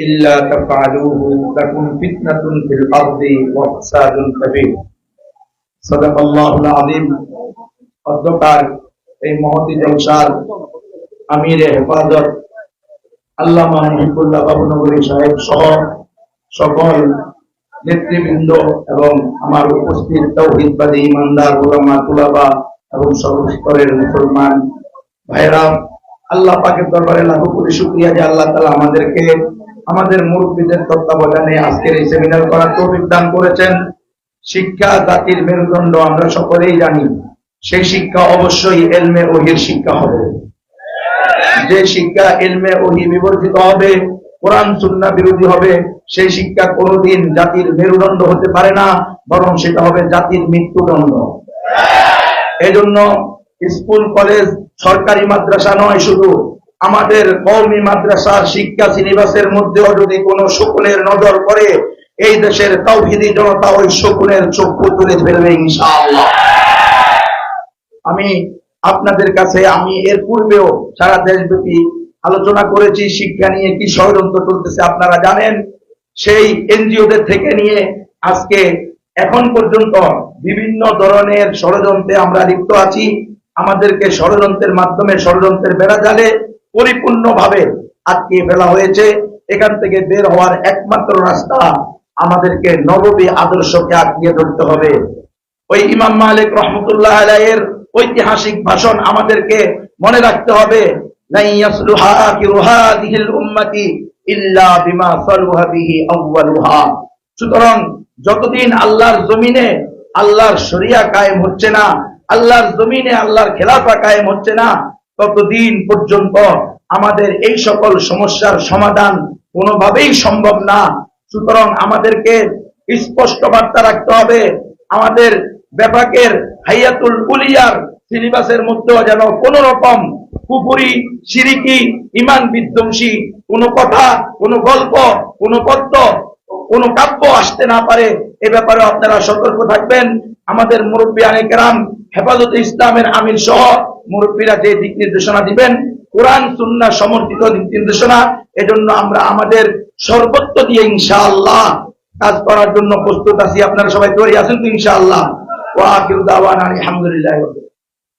إلا تفعلوه تكن فتنة في الأرض وفساد كبير صدق الله العظيم অধ্যকার এই মহতি জলসার আমিরে হেফাজত আল্লামা মহিবুল্লাহ বাবুনগরী সাহেব সহ সকল নেতৃবৃন্দ এবং আমার উপস্থিত তৌহিদবাদী ইমানদার ওলামা তুলাবা এবং সর্বস্তরের মুসলমান ভাইরা আল্লাহ পাকের দরবারে লাখো কোটি শুক্রিয়া যে আল্লাহ তালা আমাদেরকে আমাদের মুরব্বীদের তত্ত্বাবধানে আজকের এই সেমিনার করার তৌফিক দান করেছেন। শিক্ষা জাতির মেরুদণ্ড আমরা সকলেই জানি। সেই শিক্ষা অবশ্যই এলমে ওহির শিক্ষা হবে। যে শিক্ষা এলমে ওহি বিবর্জিত হবে, কোরআন সুন্না বিরোধী হবে, সেই শিক্ষা কোনোদিন জাতির মেরুদণ্ড হতে পারে না, বরং সেটা হবে জাতির মৃত্যুদণ্ড। এজন্য স্কুল, কলেজ, সরকারি মাদ্রাসা নয় শুধু আমাদের কওমি মাদ্রাসার শিক্ষা সিলেবাসের মধ্যেও যদি কোনো শকুনের নজর পড়ে, এই দেশের তৌহিদি জনতা ওই শকুনের চক্ষু তুলে ফেলবে আমি আপনাদের কাছে, আমি এর পূর্বেও সারা দেশব্যাপী আলোচনা করেছি, শিক্ষা নিয়ে কি ষড়যন্ত্র চলতেছে আপনারা জানেন। সেই এনজিওদের থেকে নিয়ে আজকে এখন পর্যন্ত বিভিন্ন ধরনের ষড়যন্ত্রে আমরা লিপ্ত আছি। আমাদেরকে ষড়যন্ত্রের মাধ্যমে ষড়যন্ত্রের বেড়া জালে পরিপূর্ণভাবে আটকে ফেলা হয়েছে। এখান থেকে বের হওয়ার একমাত্র রাস্তা আমাদেরকে নববী আদর্শকে আঁকিয়ে ধরতে হবে। ওই ইমাম মালিক রহমতুল্লাহ আলাইয়ের ঐতিহাসিক ভাষণ আমাদেরকে মনে রাখতে হবে সুতরাং যতদিন আল্লাহর জমিনে আল্লাহর শরিয়া কায়েম হচ্ছে না, আল্লাহর জমিনে আল্লাহর খেলাফা কায়েম হচ্ছে না ততদিন পর্যন্ত আমাদের এই সকল সমস্যার সমাধান কোনোভাবেই সম্ভব না। সুতরাং আমাদেরকে স্পষ্ট বার্তা রাখতে হবে, আমাদের ব্যাপকের হাইয়াতুল উলিয়ার সিলেবাসের মধ্যেও যেন কোন রকম কুপুরি সিরিকি, ইমান বিধ্বংসী কোনো কথা, কোনো গল্প, কোনো পদ্য, কোনো কাব্য আসতে না পারে, এ ব্যাপারে আপনারা সতর্ক থাকবেন। আমাদের মুরব্বী আনেকেরাম হেফাজত ইসলামের আমির সহ মুরব্বীরা যে দিক নির্দেশনা দিবেন, কোরআন সুন্না সমর্থিত দিক নির্দেশনা, এজন্য আমরা আমাদের সর্বত্র দিয়ে ইনশাআল্লাহ কাজ করার জন্য প্রস্তুত আছি। আপনারা সবাই তৈরি আছেন তো ইনশাআল্লাহ। ওয়া আখিরু দাওয়ানা আলহামদুলিল্লাহ